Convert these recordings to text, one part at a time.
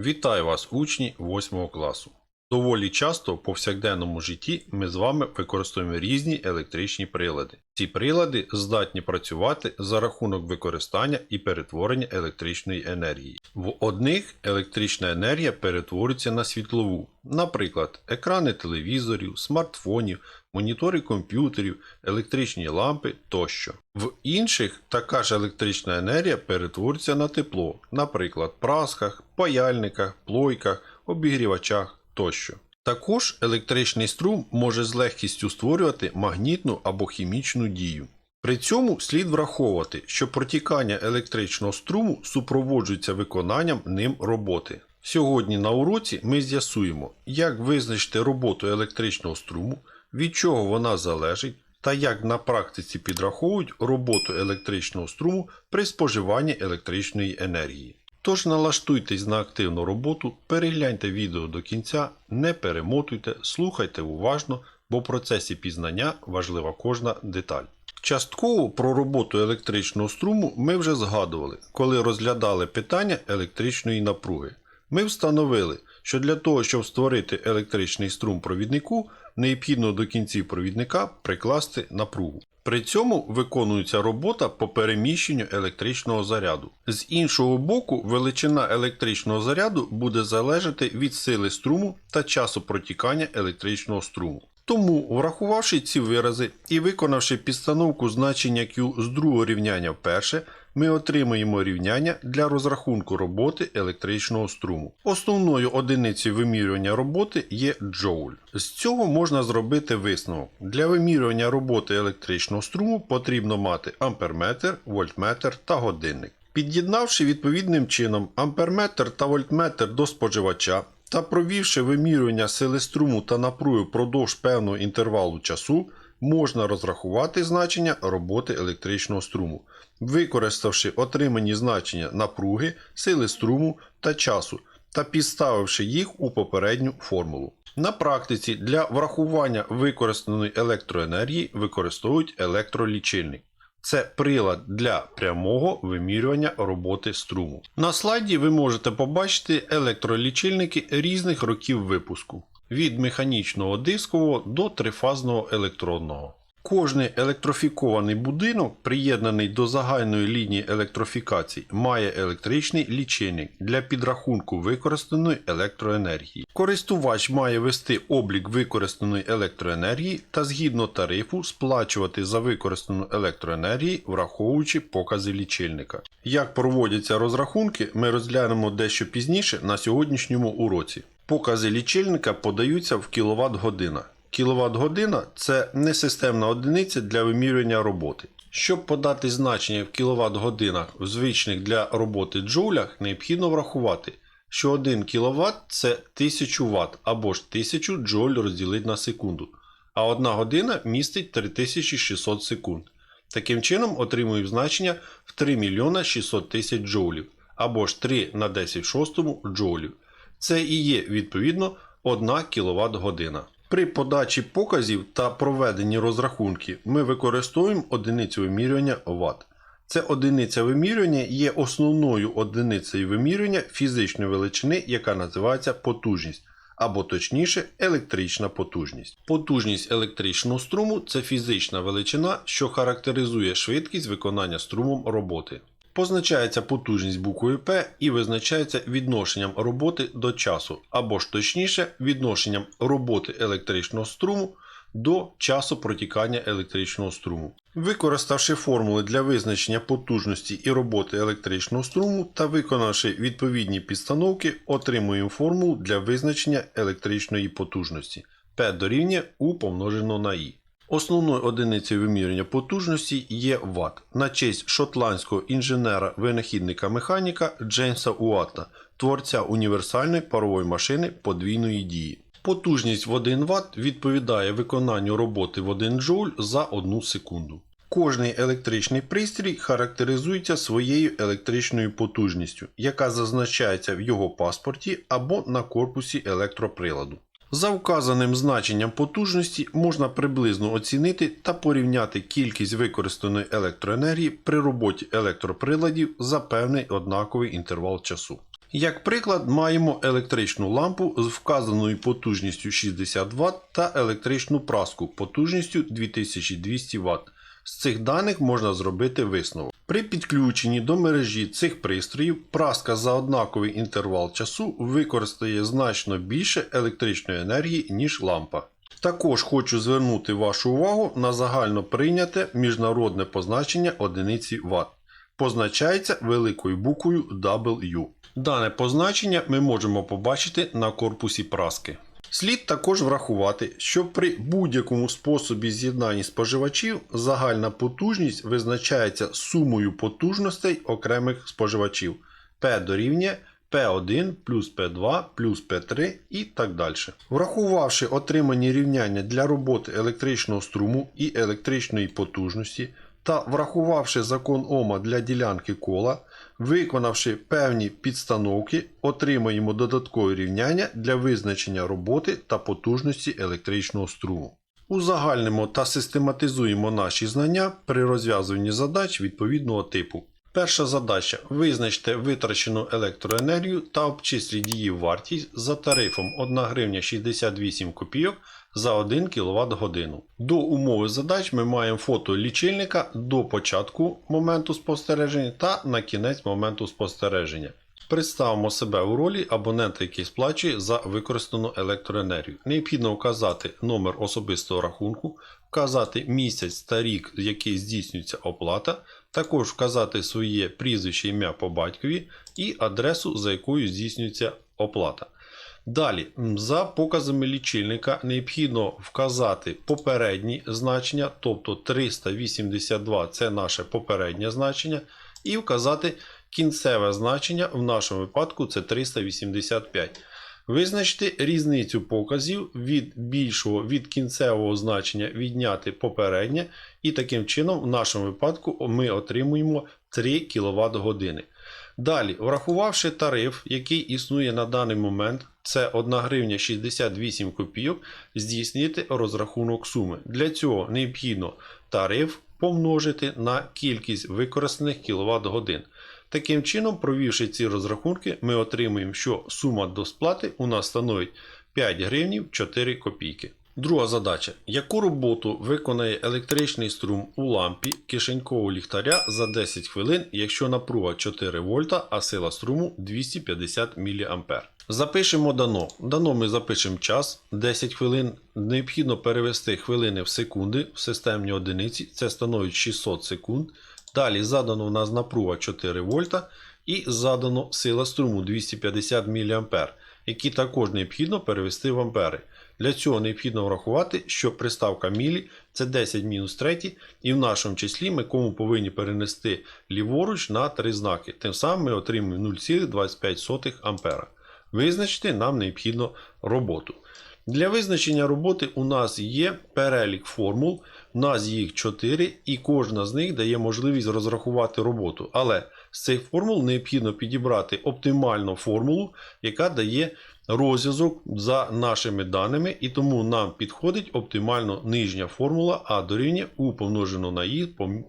Вітаю вас, учні 8 класу. Доволі часто в повсякденному житті ми з вами використовуємо різні електричні прилади. Ці прилади здатні працювати за рахунок використання і перетворення електричної енергії. В одних електрична енергія перетворюється на світлову, наприклад, екрани телевізорів, смартфонів, монітори комп'ютерів, електричні лампи тощо. В інших така ж електрична енергія перетворюється на тепло, наприклад, прасках, паяльниках, плойках, обігрівачах тощо. Також електричний струм може з легкістю створювати магнітну або хімічну дію. При цьому слід враховувати, що протікання електричного струму супроводжується виконанням ним роботи. Сьогодні на уроці ми з'ясуємо, як визначити роботу електричного струму, від чого вона залежить та як на практиці підраховують роботу електричного струму при споживанні електричної енергії. Тож налаштуйтесь на активну роботу, перегляньте відео до кінця, не перемотуйте, слухайте уважно, бо в процесі пізнання важлива кожна деталь. Частково про роботу електричного струму ми вже згадували, коли розглядали питання електричної напруги. Ми встановили, що для того, щоб створити електричний струм провіднику, необхідно до кінців провідника прикласти напругу. При цьому виконується робота по переміщенню електричного заряду. З іншого боку, величина електричного заряду буде залежати від сили струму та часу протікання електричного струму. Тому, врахувавши ці вирази і виконавши підстановку значення Q з другого рівняння в перше, ми отримаємо рівняння для розрахунку роботи електричного струму. Основною одиницею вимірювання роботи є джоуль. З цього можна зробити висновок. Для вимірювання роботи електричного струму потрібно мати амперметр, вольтметр та годинник. Під'єднавши відповідним чином амперметр та вольтметр до споживача та провівши вимірювання сили струму та напруги впродовж певного інтервалу часу, можна розрахувати значення роботи електричного струму, використавши отримані значення напруги, сили струму та часу та підставивши їх у попередню формулу. На практиці для врахування використаної електроенергії використовують електролічильник. Це прилад для прямого вимірювання роботи струму. На слайді ви можете побачити електролічильники різних років випуску від механічного дискового до трифазного електронного. Кожний електрофікований будинок, приєднаний до загальної лінії електрофікації, має електричний лічильник для підрахунку використаної електроенергії. Користувач має вести облік використаної електроенергії та згідно тарифу сплачувати за використану електроенергію, враховуючи покази лічильника. Як проводяться розрахунки, ми розглянемо дещо пізніше на сьогоднішньому уроці. Покази лічильника подаються в кіловат годинах. Кіловат-година це несистемна одиниця для вимірювання роботи. Щоб подати значення в кіловат-годинах в звичних для роботи джоулях, необхідно врахувати, що 1 кВт це 1000 Вт або ж 1000 джоуль розділити на секунду, а 1 година містить 3600 секунд. Таким чином отримуємо значення в 3 мільйона 600 тисяч джоулів або ж 3 на 10 в шостому джоулів. Це і є відповідно 1 кВт година. При подачі показів та проведенні розрахунків ми використовуємо одиницю вимірювання Вт. Це одиниця вимірювання є основною одиницею вимірювання фізичної величини, яка називається потужність, або точніше електрична потужність. Потужність електричного струму це фізична величина, що характеризує швидкість виконання струмом роботи. Позначається потужність буквою П і визначається відношенням роботи до часу, або ж точніше, відношенням роботи електричного струму до часу протікання електричного струму. Використавши формули для визначення потужності і роботи електричного струму та виконавши відповідні підстановки, отримуємо формулу для визначення електричної потужності P дорівнює U помножено на I. Основною одиницею вимірювання потужності є Вт на честь шотландського інженера-винахідника механіка Джеймса Уатта, творця універсальної парової машини подвійної дії. Потужність в 1 Вт відповідає виконанню роботи в 1 джоуль за 1 секунду. Кожний електричний пристрій характеризується своєю електричною потужністю, яка зазначається в його паспорті або на корпусі електроприладу. За вказаним значенням потужності можна приблизно оцінити та порівняти кількість використаної електроенергії при роботі електроприладів за певний однаковий інтервал часу. Як приклад, маємо електричну лампу з вказаною потужністю 60 Вт та електричну праску потужністю 2200 Вт. З цих даних можна зробити висновок. При підключенні до мережі цих пристроїв праска за однаковий інтервал часу використає значно більше електричної енергії, ніж лампа. Також хочу звернути вашу увагу на загально прийняте міжнародне позначення одиниці Вт. Позначається великою буквою W. Дане позначення ми можемо побачити на корпусі праски. Слід також врахувати, що при будь-якому способі з'єднання споживачів загальна потужність визначається сумою потужностей окремих споживачів P дорівнює P1 плюс P2 плюс P3 і так далі. Врахувавши отримані рівняння для роботи електричного струму і електричної потужності та врахувавши закон Ома для ділянки кола, виконавши певні підстановки, отримаємо додаткові рівняння для визначення роботи та потужності електричного струму. Узагальнимо та систематизуємо наші знання при розв'язуванні задач відповідного типу. Перша задача. Визначте витрачену електроенергію та обчисліть її вартість за тарифом 1 гривня 68 копійок за 1 кВт годину. До умови задач ми маємо фото лічильника до початку моменту спостереження та на кінець моменту спостереження. Представимо себе у ролі абонента, який сплачує за використану електроенергію. Необхідно вказати номер особистого рахунку, вказати місяць та рік, в який здійснюється оплата, також вказати своє прізвище ім'я по батькові і адресу, за якою здійснюється оплата. Далі, за показами лічильника необхідно вказати попередні значення, тобто 382 це наше попереднє значення, і вказати кінцеве значення, в нашому випадку це 385. Визначити різницю показів від більшого від кінцевого значення відняти попереднє, і таким чином, в нашому випадку, ми отримуємо 3 кВт години. Далі, врахувавши тариф, який існує на даний момент, це 1 гривня 68 копійок, здійснити розрахунок суми. Для цього необхідно тариф помножити на кількість використаних кВт годин. Таким чином, провівши ці розрахунки, ми отримуємо, що сума до сплати у нас становить 5 гривнів 4 копійки. Друга задача. Яку роботу виконає електричний струм у лампі кишенькового ліхтаря за 10 хвилин, якщо напруга 4 вольта, а сила струму 250 мА? Запишемо дано. Дано ми запишемо час 10 хвилин. Необхідно перевести хвилини в секунди в системні одиниці. Це становить 600 секунд. Далі задано в нас напруга 4 вольта і задано сила струму 250 мА, які також необхідно перевести в ампери. Для цього необхідно врахувати, що приставка мілі це 10 мінус 3, і в нашому числі ми кому повинні перенести ліворуч на 3 знаки. Тим самим ми отримуємо 0,25 А. Визначити нам необхідно роботу. Для визначення роботи у нас є перелік формул, у нас їх 4, і кожна з них дає можливість розрахувати роботу. Але з цих формул необхідно підібрати оптимальну формулу, яка дає розв'язок за нашими даними, і тому нам підходить оптимально нижня формула А дорівнює У помножено на І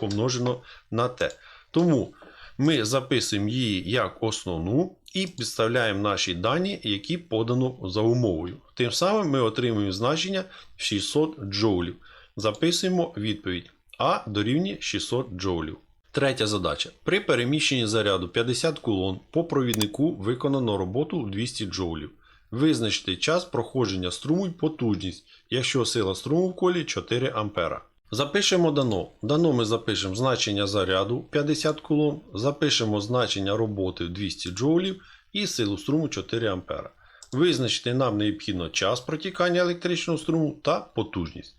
помножено на Т. Тому ми записуємо її як основну і підставляємо наші дані, які подано за умовою. Тим самим ми отримуємо значення 600 джоулів. Записуємо відповідь А дорівнює 600 джоулів. Третя задача. При переміщенні заряду 50 кулон по провіднику виконано роботу 200 джоулів. Визначте час проходження струму і потужність, якщо сила струму в колі 4 А. Запишемо дано. Дано ми запишемо значення заряду 50 кулон, запишемо значення роботи 200 джоулів і силу струму 4 А. Визначити нам необхідно час протікання електричного струму та потужність.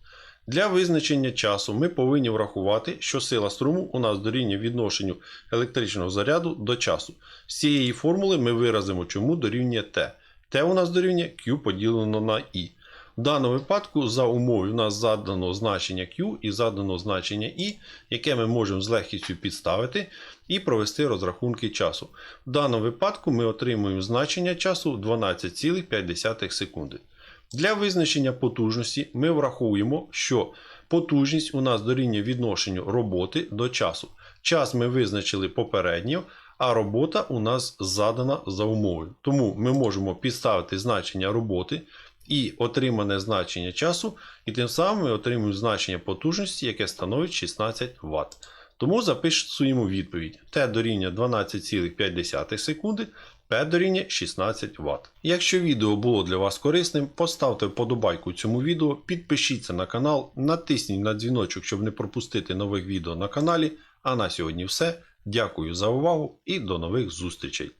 Для визначення часу ми повинні врахувати, що сила струму у нас дорівнює відношенню електричного заряду до часу. З цієї формули ми виразимо, чому дорівнює Т. Т у нас дорівнює Q поділено на I. В даному випадку, за умовою, у нас задано значення Q і задано значення I, яке ми можемо з легкістю підставити і провести розрахунки часу. В даному випадку ми отримуємо значення часу 12,5 секунди. Для визначення потужності ми врахуємо, що потужність у нас дорівнює відношенню роботи до часу. Час ми визначили попередньо, а робота у нас задана за умовою. Тому ми можемо підставити значення роботи і отримане значення часу, і тим самим ми отримуємо значення потужності, яке становить 16 Вт. Тому записуємо відповідь. Т дорівнює 12,5 секунди, П дорівнює 16 Вт. Якщо відео було для вас корисним, поставте вподобайку цьому відео, підпишіться на канал, натисніть на дзвіночок, щоб не пропустити нових відео на каналі. А на сьогодні все. Дякую за увагу і до нових зустрічей!